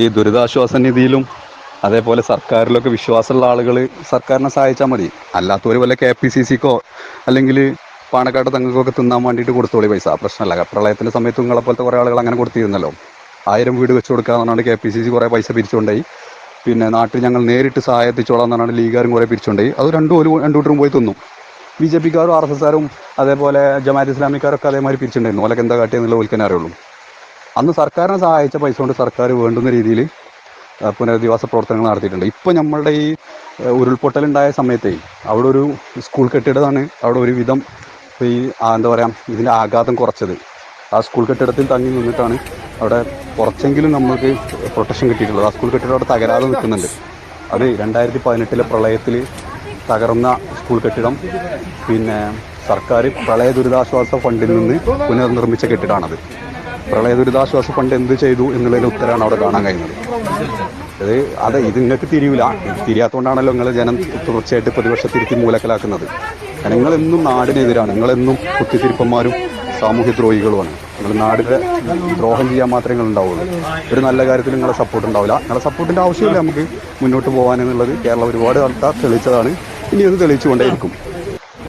ഈ ദുരിതാശ്വാസ നിധിയിലും അതേപോലെ സർക്കാരിലൊക്കെ വിശ്വാസമുള്ള ആളുകൾ സർക്കാരിനെ സഹായിച്ചാൽ മതി. അല്ലാത്തവർ വല്ല കെ പി സി സിക്കോ അല്ലെങ്കിൽ പാണക്കാട് തങ്ങൾക്കൊക്കെ തിന്നാൻ വേണ്ടിയിട്ട് കൊടുത്തോളി പൈസ. പ്രശ്നമല്ല. പ്രളയത്തിന്റെ സമയത്ത് നിങ്ങളെ പോലത്തെ കുറേ ആളുകൾ അങ്ങനെ കൊടുത്തിരുന്നല്ലോ. ആയിരം വീട് വെച്ച് കൊടുക്കുക എന്നാണ് കെ പി സി സി കുറേ പൈസ പിരിച്ചുകൊണ്ടായി പിന്നെ നാട്ടിൽ ഞങ്ങൾ നേരിട്ട് സഹായത്തിച്ചോളാം എന്ന് പറഞ്ഞാൽ ലീഗുകാരും കുറേ പിരിച്ചുകൊണ്ടായി അത് രണ്ടും ഒരു രണ്ടു കൂട്ടരും പോയി തിന്നു. ബി ജെ പിക്കാരും ആർ എസ് എസ്കാരും അതേപോലെ ജമാഅത്ത് ഇസ്ലാമിക്കാരൊക്കെ അതേമാതിരി പിരിച്ചിട്ടുണ്ടായിരുന്നു. ഓലൊക്കെ എന്താ കാട്ടിയെന്നുള്ള ഓൽക്കന്നെ അറിയുള്ളൂ. അന്ന് സർക്കാരിനെ സഹായിച്ച പൈസ കൊണ്ട് സർക്കാർ വേണ്ടുന്ന രീതിയിൽ പുനരധിവാസ പ്രവർത്തനങ്ങൾ നടത്തിയിട്ടുണ്ട്. ഇപ്പോൾ നമ്മളുടെ ഈ ഉരുൾപൊട്ടലുണ്ടായ സമയത്തെ അവിടെ ഒരു സ്കൂൾ കെട്ടിടമാണ്. അവിടെ ഒരു വിധം ഈ എന്താ പറയുക ഇതിന്റെ ആഘാതം കുറച്ചത്. ആ സ്കൂൾ കെട്ടിടത്തിൽ തങ്ങി നിന്നിട്ടാണ് അവിടെ കുറച്ചെങ്കിലും നമുക്ക് പ്രൊട്ടക്ഷൻ കിട്ടിയിട്ടുള്ളത്. ആ സ്കൂൾ കെട്ടിടം അവിടെ തകരാതെ നിൽക്കുന്നുണ്ട്. അത് രണ്ടായിരത്തി പതിനെട്ടിലെ പ്രളയത്തിൽ തകർന്ന സ്കൂൾ കെട്ടിടം. പിന്നെ സർക്കാർ പ്രളയ ദുരിതാശ്വാസ ഫണ്ടിൽ നിന്ന് പുനർനിർമ്മിച്ച കെട്ടിടമാണത്. പ്രളയ ദുരിതാശ്വാസ ഫണ്ട് എന്ത് ചെയ്തു എന്നുള്ളതിന് ഉത്തരമാണ് അവിടെ കാണാൻ കഴിയുന്നത് അത് അതെ ഇത് നിങ്ങൾക്ക് തിരിയില്ല തിരിയാത്തതുകൊണ്ടാണല്ലോ നിങ്ങൾ ജനം തുടർച്ചയായിട്ട് പ്രതിപക്ഷ തിരുത്തി മൂലക്കലാക്കുന്നത് നിങ്ങളെന്നും നാടിനെതിരാണ്. നിങ്ങളെന്നും കുത്തിത്തിരിപ്പന്മാരും സാമൂഹ്യ ദ്രോഹികളുമാണ്. നിങ്ങൾ നാടിനെ ദ്രോഹം ചെയ്യാൻ മാത്രമേ നിങ്ങൾ ഉണ്ടാവുള്ളൂ ഒരു നല്ല കാര്യത്തിൽ നിങ്ങളെ സപ്പോർട്ട് ഉണ്ടാവില്ല. നിങ്ങളെ സപ്പോർട്ടിന്റെ ആവശ്യമില്ല നമുക്ക് മുന്നോട്ട് പോകാനെന്നുള്ളത് കേരളം ഒരുപാട് ആൾക്കാർ തെളിയിച്ചതാണ്. ഇനി അത് തെളിയിച്ചുകൊണ്ടേയിരിക്കും.